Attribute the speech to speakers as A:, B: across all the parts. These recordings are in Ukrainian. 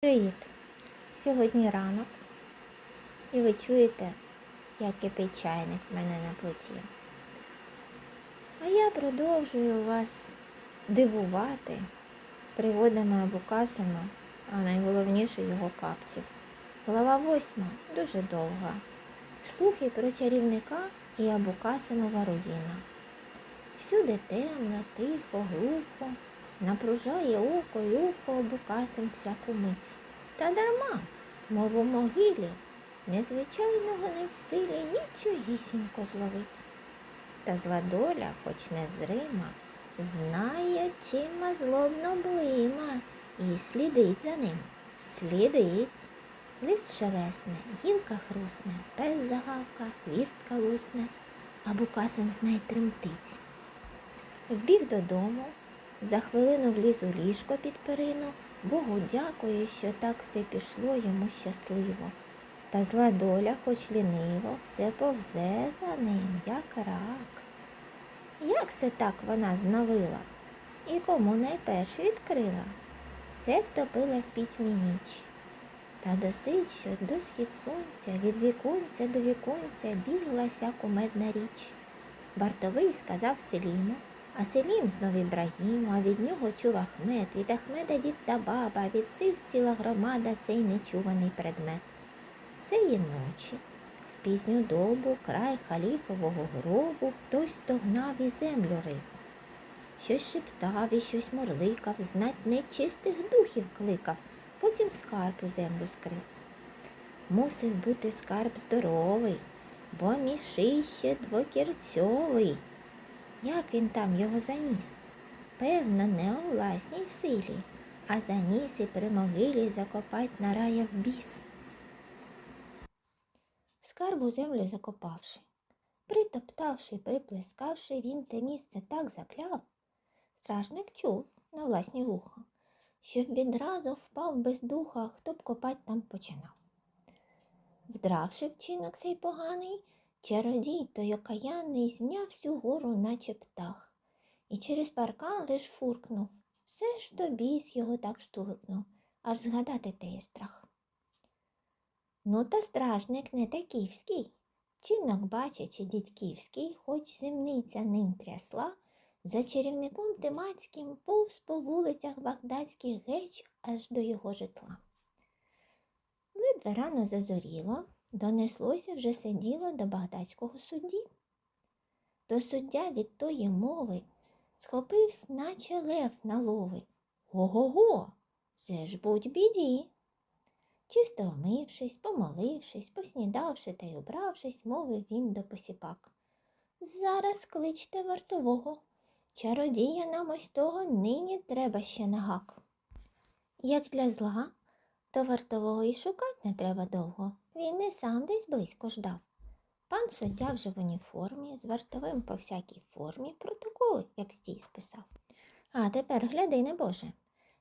A: Привіт! Сьогодні ранок, і ви чуєте, як кипить чайник в мене на плиті. А я продовжую вас дивувати пригодами Абукасима, а найголовніше його капців. Глава восьма дуже довга. Слухи про чарівника і Абукасимова руїна. Всюди темно, тихо, глухо, напружає око й ухо Абукасим всяку мить. Та дарма, мов у могилі, незвичайного не в силі нічогісінько зловить. Та зла доля, хоч не зрима, знає, чима злобно блима, і слідить за ним, слідить. Лист шелесне, гілка хрусне, пес загавка, хвіртка лусне, а Букасим знай тремтить. Вбіг додому, за хвилину вліз у ліжко під перину, Богу дякує, що так все пішло йому щасливо. Та зла доля, хоч ліниво, все повзе за ним, як рак. Як це так вона зновила? І кому найперше відкрила? Це втопила в пітьмі ніч. Та досить, що до схід сонця, від віконця до віконця біглася кумедна річ. Вартовий сказав Селіму, а Селім знов Ібрагіму, а від нього чув Ахмед, від Ахмеда дід та баба, від цих ціла громада цей нечуваний предмет. Цієї ночі, в пізню добу, край халіфового гробу, хтось стогнав і землю рив. Щось шептав і щось мурликав, знать нечистих духів кликав, потім скарб у землю скрив. Мусив бути скарб здоровий, бо мішище двокірцьовий. Як він там його заніс? Певно, не у власній силі, а заніс і при могилі закопать нараяв біс. Скарб у землю закопавши, притоптавши, приплескавши, він те місце так закляв. Стражник чув на власні вуха, щоб відразу впав без духа, хто б копать там починав. Вдравши вчинок цей поганий, чародій той окаянний зняв всю гору, наче птах, і через паркан лиш фуркнув. Все ж то біс його так штуркнув, аж згадати те є страх. Ну, та стражник не таківський. Чинок бачачи дідьківський, хоч земниця ним трясла, за чарівником темацьким повз по вулицях багдадських геч аж до його житла. Ледве рано зазоріло, донеслося вже сиділо до багдадського судді. То суддя від тої мови схопився, наче лев на лови. Ого-го, це ж будь біді. Чисто вмившись, помолившись, поснідавши та й убравшись, мовив він до посіпак. Зараз кличте вартового. Чародія нам ось того нині треба ще на гак. Як для зла, то вартового і шукать не треба довго. Він і сам десь близько ждав. Пан суддя вже в уніформі, з вартовим по всякій формі, протоколи, як стій списав. А тепер гляди, небоже,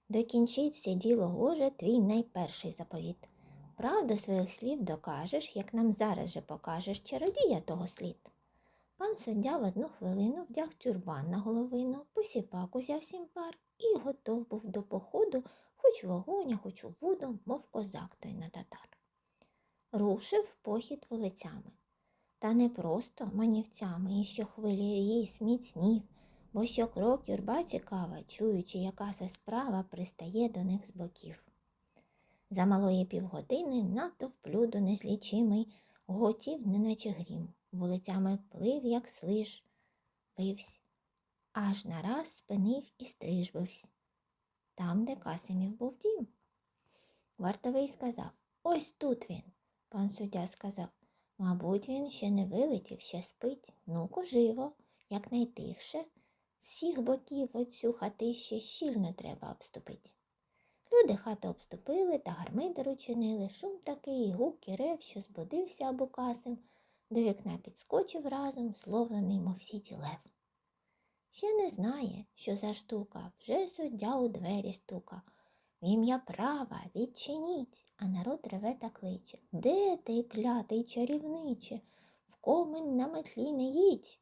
A: докінчиться діло гоже твій найперший заповіт. Правду своїх слів докажеш, як нам зараз же покажеш чародія того слід. Пан суддя в одну хвилину вдяг тюрбан на головину, посіпак узяв сім пар і готов був до походу, хоч в вогонь, хоч у воду, мов козак той на татар. Рушив похід вулицями. Та не просто манівцями, і що хвилі ріс міцнів, бо що крок юрба цікава, чуючи, яка це справа пристає до них з боків. За малої півгодини натовп люду незлічимий, готів, неначе грім, вулицями плив, як слиж, вивсь, аж нараз спинив і стрижбивсь, там, де Касимів був дім. Вартовий сказав Ось тут він. Пан суддя сказав Мабуть, він ще не вилетів, ще спить. Ну-ко, живо, якнайтихше. З всіх боків оцю хатище щільно треба обступити. Люди хату обступили та гармидер учинили, шум такий, гук і рев, що збудився Абукасим, до вікна підскочив разом, зловлений, мов сіті лев. Ще не знає, що за штука, вже суддя у двері стука. В ім'я права, відчиніть, а народ реве та кличе. Де ти, клятий чарівниче? В комин на метлі не їдь.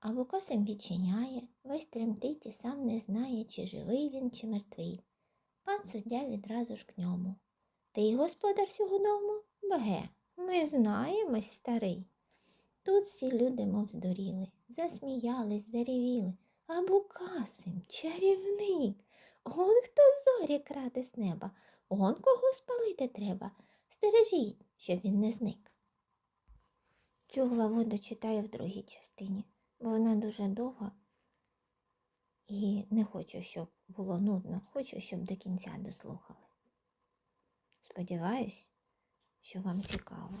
A: А Букасим відчиняє, весь тремтить і сам не знає, чи живий він, чи мертвий. Пан суддя відразу ж к ньому. Ти господар цього дому? Бге, ми знаємось, старий. Тут всі люди мов здуріли, засміялись, заревіли. А Букасим, чарівник, он хто зорі краде з неба, он кого спалити треба. Стережіть, щоб він не зник. Цю главу дочитаю в другій частині, бо вона дуже довга і не хочу, щоб було нудно, хочу, щоб до кінця дослухали. Сподіваюсь, що вам цікаво.